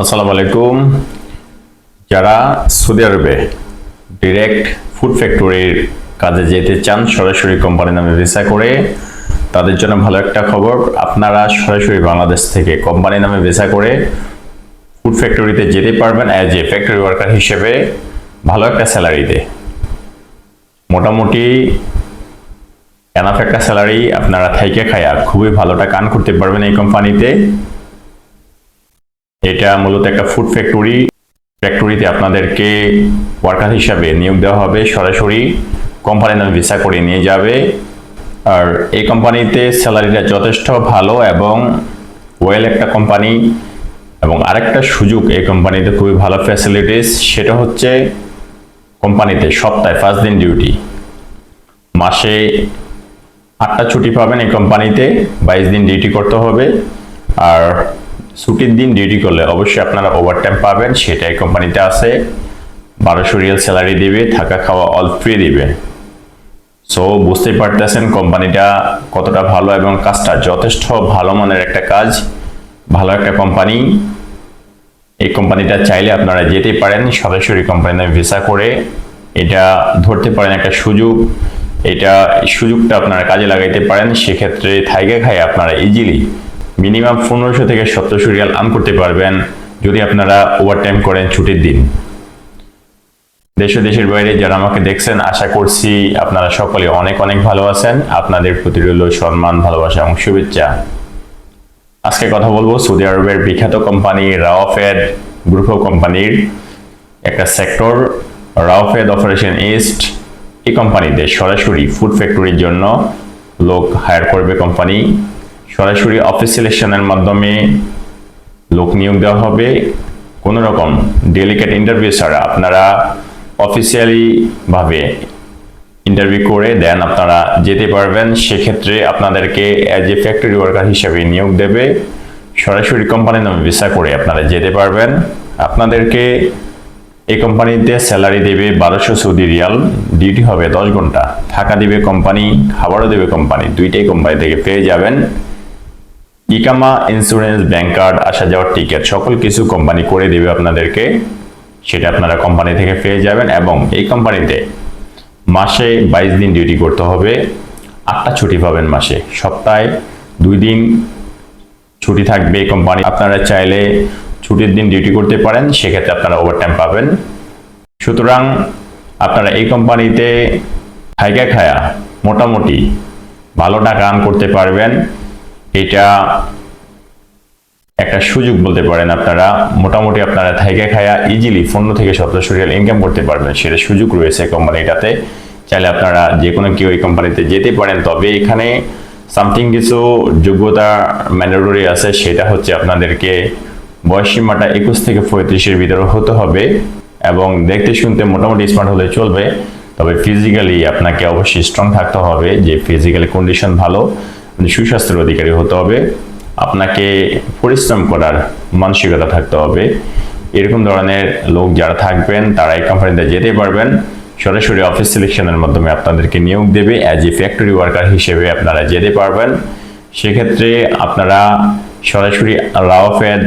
আসসালামু আলাইকুম। যারা সৌদি আরবে ডিরেক্ট ফুড ফ্যাক্টরির কাজে যেতে চান, সরাসরি কোম্পানি নামে ভিসা করে, তাদের জন্য ভালো একটা খবর, আপনারা সরাসরি বাংলাদেশ থেকে কোম্পানি নামে ভিসা করে ফুড ফ্যাক্টরিতে যেতে পারবেন অ্যাজ এ ফ্যাক্টরি ওয়ার্কার হিসেবে, ভালো একটা স্যালারিতে মোটামুটি এনাফ একটা স্যালারি আপনারা থাইকে খায়া খুবই ভালো আর্ন করতে পারবেন এই কোম্পানিতে এটা মূলত একটা ফুড ফ্যাক্টরি ফ্যাক্টরিতে আপনাদেরকে ওয়ার্কার হিসাবে নিয়োগ দেওয়া হবে। সরাসরি কোম্পানির নামে ভিসা করে নিয়ে যাবে। আর এই কোম্পানিতে স্যালারিটা যথেষ্ট ভালো এবং ওয়েল একটা কোম্পানি এবং আরেকটা সুযোগ এই কোম্পানিতে খুবই ভালো ফ্যাসিলিটিস সেটা হচ্ছে কোম্পানিতে সপ্তাহে পাঁচ দিন ডিউটি মাসে আটটা ছুটি পাবেন এই কোম্পানিতে বাইশ দিন ডিউটি করতে হবে। আর ছুটির দিন ডিউটি করলে অবশ্যই আপনারা ওভারটাইম পাবেন, সেটাই কোম্পানিতে আছে। বারোশো রিয়াল স্যালারি দিবে, থাকা খাওয়া অল ফ্রি দিবে। সো বুঝতেই পারতেছেন কোম্পানিটা কতটা ভালো এবং কাজটা যথেষ্ট ভালো মানের একটা কাজ, ভালো একটা কোম্পানি এই কোম্পানিটা চাইলে আপনারা যেতে পারেন, সরাসরি কোম্পানিতে ভিসা করে। এটা ধরতে পারেন একটা সুযোগ। এটা সুযোগটা আপনারা কাজে লাগাইতে পারেন, সেক্ষেত্রে থাইগে খাই আপনারা ইজিলি মিনিমাম পনেরোশো থেকে সতেরোশো রিয়াল আর্ন করতে পারবেন যদি আপনারা ওভারটাইম করেন ছুটির দিন। দেশ দেশের বাইরে যারা আমাকে দেখছেন, আশা করছি আপনারা সকলে অনেক অনেক ভালো আছেন। আপনাদের প্রতি রইল সম্মান, ভালোবাসা এবং শুভেচ্ছা। আজকে কথা বলব সৌদি আরবের বিখ্যাত কোম্পানি রাওফেড গ্রুপ অফ কোম্পানির একটা সেক্টর রাওফেড অপারেশন ইস্ট এই কোম্পানিতে সরাসরি ফুড ফ্যাক্টরির জন্য লোক হায়ার করবে কোম্পানি সরাসরি অফিস সিলেকশনের মাধ্যমে লোক নিয়োগ দেওয়া হবে। কোনো রকম ডেলিকেট ইন্টারভিউ ছাড়া আপনারা অফিসিয়ালি ভাবে ইন্টারভিউ করে দেন, আপনারা যেতে পারবেন। সেক্ষেত্রে আপনাদেরকে অ্যাজ এ ফ্যাক্টরি ওয়ার্কার হিসেবে নিয়োগ দেবে। সরাসরি কোম্পানির নামে ভিসা করে আপনারা যেতে পারবেন। আপনাদেরকে এই কোম্পানিতে স্যালারি দেবে বারোশো সৌদি রিয়াল। ডিউটি হবে দশ ঘণ্টা। থাকা দিবে কোম্পানি খাবারও দেবে কোম্পানি দুইটাই কোম্পানি থেকে পেয়ে যাবেন। ইকামা ইন্স্যুরেন্স, ব্যাংক কার্ড, আসা যাওয়ার টিকিট, সকল কিছু কোম্পানি করে দেবে আপনাদেরকে। সেটা আপনারা কোম্পানি থেকে পেয়ে যাবেন এবং এই কোম্পানিতে মাসে বাইশ দিন ডিউটি করতে হবে। আটটা ছুটি পাবেন মাসে। সপ্তাহে দুই দিন ছুটি থাকবে এই কোম্পানি। আপনারা চাইলে ছুটির দিন ডিউটি করতে পারেন, সেক্ষেত্রে আপনারা ওভারটাইম পাবেন। সুতরাং আপনারা এই কোম্পানিতে খাইকা খায়া মোটামুটি ভালো টাকা আর্ন করতে পারবেন। এটা একটা সুযোগ বলতে পারেন আপনারা। মোটামুটি আপনারা থাইকা খায়া ইজিলি পনেরো থেকে সতেরোশো রিয়াল ইনকাম করতে পারবেন। সেটা সুযোগ রয়েছে কোম্পানিটাতে চাইলে আপনারা যে কোনো কেউ এই কোম্পানিতে যেতে পারেন। তবে এখানে সামথিং কিছু যোগ্যতা ম্যান্ডেটরি আছে। সেটা হচ্ছে আপনাদেরকে বয়স সীমাটা একুশ থেকে পঁয়ত্রিশের ভিতরে হতে হবে এবং দেখতে শুনতে মোটামুটি স্মার্ট হলে চলবে। তবে ফিজিক্যালি আপনাকে অবশ্যই স্ট্রং থাকতে হবে যে ফিজিক্যালি কন্ডিশন ভালো। মানে সুস্বাস্থ্যের অধিকারী হতে হবে। আপনাকে পরিশ্রম করার মানসিকতা থাকতে হবে। এরকম ধরনের লোক যারা থাকবেন তারা এই কোম্পানিতে যেতে পারবেন। সরাসরি অফিস সিলেকশনের মাধ্যমে আপনাদেরকে নিয়োগ দেবে। অ্যাজ এ ফ্যাক্টরি ওয়ার্কার হিসেবে আপনারা যেতে পারবেন। সেক্ষেত্রে আপনারা সরাসরি রাওফেদ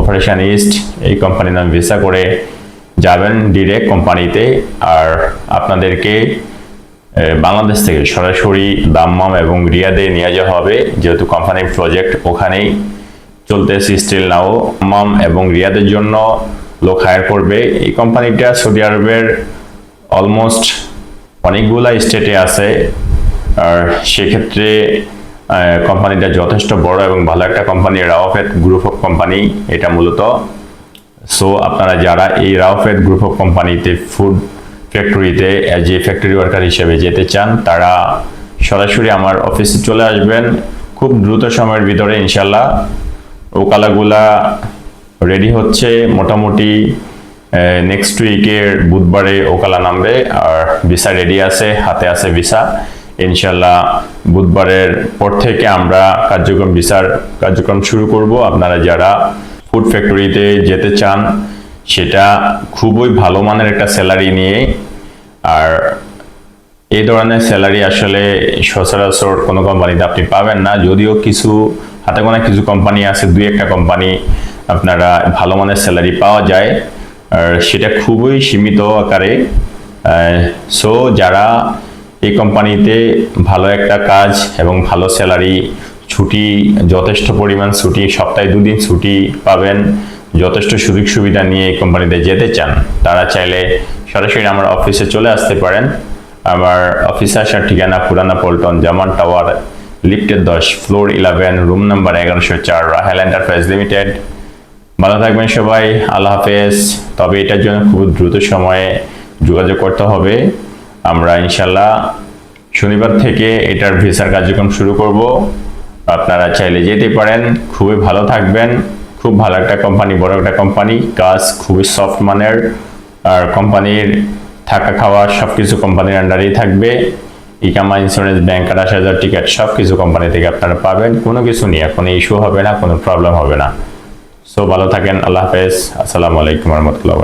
অপারেশন ইস্ট এই কোম্পানির নাম ভিসা করে যাবেন ডিরেক্ট কোম্পানিতে আর আপনাদেরকে বাংলাদেশ থেকে সরাসরি দাম্মাম এবং রিয়াদে নিয়ে যাওয়া হবে। যেহেতু কোম্পানির প্রজেক্ট ওখানেই চলতেছে স্টিল নাও দাম্মাম এবং রিয়াদের জন্য লোক হায়ার করবে। এই কোম্পানিটা সৌদি আরবের অলমোস্ট অনেকগুলা স্টেটে আছে। আর সেক্ষেত্রে কোম্পানিটা যথেষ্ট বড় এবং ভালো একটা কোম্পানি রাওফেদ গ্রুপ অফ কোম্পানি এটা মূলত। সো আপনারা যারা এই রাওফেদ গ্রুপ অফ কোম্পানিতে ফুড ফ্যাক্টরিতে অ্যাজ এ ফ্যাক্টরি ওয়ার্কার হিসেবে যেতে চান, তারা সরাসরি আমার অফিসে চলে আসবেন। খুব দ্রুত সময়ের ভিতরে ইনশাল্লাহ ওকালাগুলা রেডি হচ্ছে। মোটামুটি নেক্সট উইকের বুধবারে ওকালা নামবে, আর ভিসা রেডি আছে, হাতে আছে ভিসা ইনশাল্লাহ বুধবারের পর থেকে আমরা কার্যক্রম ভিসার কার্যক্রম শুরু করব। আপনারা যারা ফুড ফ্যাক্টরিতে যেতে চান সেটা খুবই ভালো মানের একটা স্যালারি নিয়ে। আর এই ধরনের স্যালারি আসলে সচরাচর কোনো কোম্পানিতে আপনি পাবেন না। যদিও কিছু, হাতে গোনা কিছু কোম্পানি আছে, দুই একটা কোম্পানি আপনারা ভালো মানের স্যালারি পাওয়া যায়। আর সেটা খুবই সীমিত আকারে। সো যারা এই কোম্পানিতে ভালো একটা কাজ এবং ভালো স্যালারি ছুটি, যথেষ্ট পরিমাণ ছুটি, সপ্তাহে দুদিন ছুটি পাবেন যথেষ্ট সুযোগ সুবিধা নিয়ে এই কোম্পানিতে যেতে চান, তারা চাইলে সরাসরি আমার অফিসে চলে আসতে পারেন। আমার অফিসে আসার ঠিকানা পুরানা পল্টন জামান টাওয়ার, লিফটের দশ, ফ্লোর ইলেভেন, রুম নাম্বার এগারোশো চার, রাহেল এন্টারপ্রাইজ লিমিটেড। ভালো থাকবেন সবাই, আল্লাহ হাফেজ। তবে এটার জন্য খুব দ্রুত সময়ে যোগাযোগ করতে হবে। আমরা ইনশাল্লাহ শনিবার থেকে এটার ভিসার কার্যক্রম শুরু করব। আপনারা চাইলে যেতে পারেন। খুবই ভালো থাকবেন। খুব ভালো একটা কোম্পানি বড় একটা কোম্পানি কাজ খুবই সফট মানের, আর কোম্পানির থাকা খাওয়া সব কিছু কোম্পানির আন্ডারেই থাকবে। ইকামা ইন্স্যুরেন্স ব্যাংক আঠাশ হাজার টিকিট সব কিছু কোম্পানি থেকে আপনারা পাবেন। কোনো কিছু নিয়ে কোনো ইস্যু হবে না, কোনো প্রবলেম হবে না। সো ভালো থাকেন, আল্লাহ হাফেজ। আসসালামু আলাইকুম রহমতুল্লাহ